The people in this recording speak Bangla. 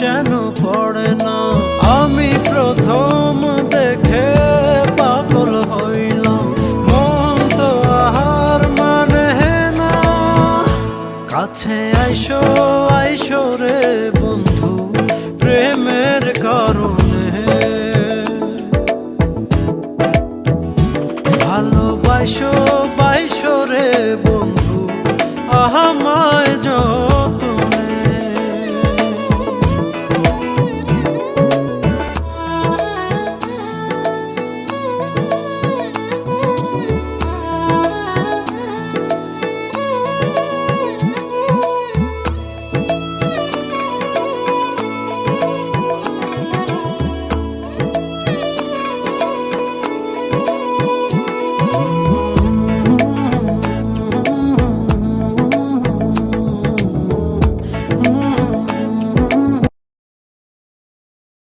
যেন পড়ে না। আমি প্রথম দেখে পাগল হইলাম। মন তো আহার মানে না। কাছে আইসো আইসো রে বন্ধু, প্রেমের কারণে। ভালোবাসো বাইশো রে বন্ধু আহামায়